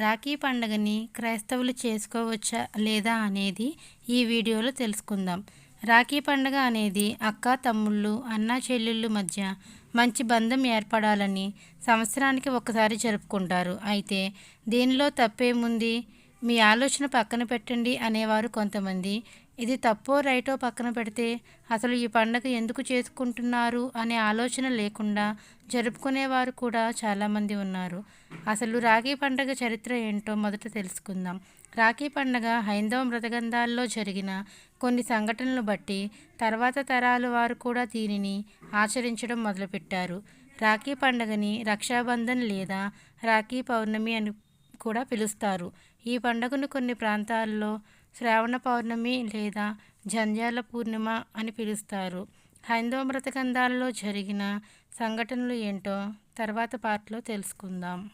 రాఖీ పండుగని క్రైస్తవులు చేసుకోవచ్చా లేదా అనేది ఈ వీడియోలో తెలుసుకుందాం. రాఖీ పండుగ అనేది అక్క తమ్ముళ్ళు అన్న చెల్లెళ్ళు మధ్య మంచి బంధం ఏర్పడాలని సంవత్సరానికి ఒకసారి జరుపుకుంటారు. అయితే దీనిలో తప్పేముంది? మీ ఆలోచన పక్కన పెట్టండి అనేవారు కొంతమంది. ఇది తప్పో రైటో పక్కన పెడితే అసలు ఈ పండుగ ఎందుకు చేసుకుంటున్నారు అనే ఆలోచన లేకుండా జరుపుకునేవారు కూడా చాలామంది ఉన్నారు. అసలు రాఖీ పండుగ చరిత్ర ఏంటో మొదట తెలుసుకుందాం. రాఖీ పండుగ హైందవ మృతగంధాల్లో జరిగిన కొన్ని సంఘటనలు బట్టి తర్వాత తరాల వారు కూడా దీనిని ఆచరించడం మొదలుపెట్టారు. రాఖీ పండుగని రక్షాబంధన్ లేదా రాఖీ పౌర్ణమి అని కూడా పిలుస్తారు. ఈ పండుగను కొన్ని ప్రాంతాల్లో శ్రావణ పౌర్ణమి లేదా జంధ్యాల పూర్ణిమ అని పిలుస్తారు. హైందవ మృతకంధాలలో జరిగిన సంఘటనలు ఏంటో తర్వాత పార్ట్లో తెలుసుకుందాం.